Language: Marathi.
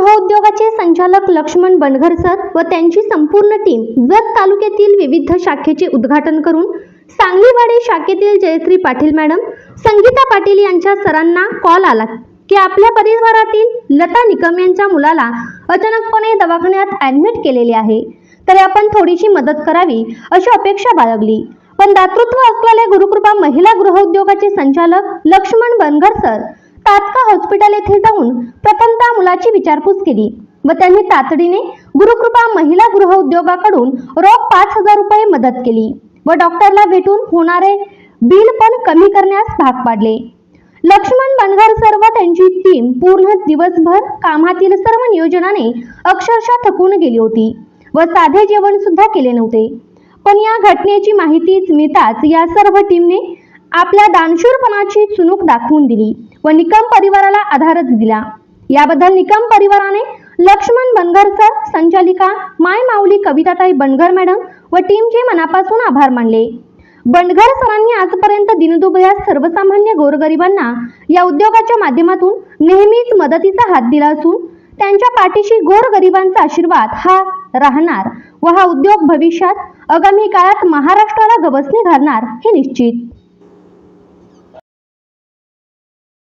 संचालक लक्ष्मण बनघर सर व त्यांची संपूर्ण टीम जत तालुक्यातील विविध शाखेचे उद्घाटन करून सांगलीवाडी शाखेतील जयश्री पाटील मॅडम संगीता पाटील यांच्या सरांना कॉल आला की आपल्या परिवारातील लता निकम यांच्या मुलाला अचानकपणे दवाखान्यात ॲडमिट केलेले आहे. तरी आपण थोडीशी मदत करावी अशी अपेक्षा बाळगली. पण दातृत्व असलेले गुरुकृपा महिला गृहउद्योगाचे संचालक लक्ष्मण बनगर तात्काळ हॉस्पिटल येथे जाऊन प्रथमतः मुलाची विचारपूस केली व त्यांनी तातडीने गुरुकृपा महिला गृहउद्योगाकडून रोख पाच हजार रुपये मदत केली व डॉक्टरला भेटून होणारे बिल पण कमी करण्यास भाग पाडले. लक्ष्मण बनगर सर्व त्यांची टीम पूर्ण दिवसभर कामातील सर्व नियोजनाने अक्षरशः थकून गेली होती व साधे जेवण सुद्धा केले नव्हते. पण या घटनेची माहिती मिळताच या सर्व टीमने आपल्या दानशूरपणाची चुणूक दाखवून दिली व निकम परिवाराला आधारच दिला. याबद्दल निकम परिवाराने लक्ष्मण बनगर सर संचालिका माय माऊली कविताताई बनगर मॅडम व टीमचे मनापासून आभार मानले. बनगर सरांनी आजपर्यंत दिनदुबळ्या सर्वसामान्य गोरगरिबांना या उद्योगाच्या माध्यमातून नेहमीच मदतीचा हात दिला असून त्यांच्या पाठीशी गोरगरिबांचा आशीर्वाद हा राहणार व हा उद्योग भविष्यात आगामी काळात महाराष्ट्राला गवसणी घालणार हे निश्चित.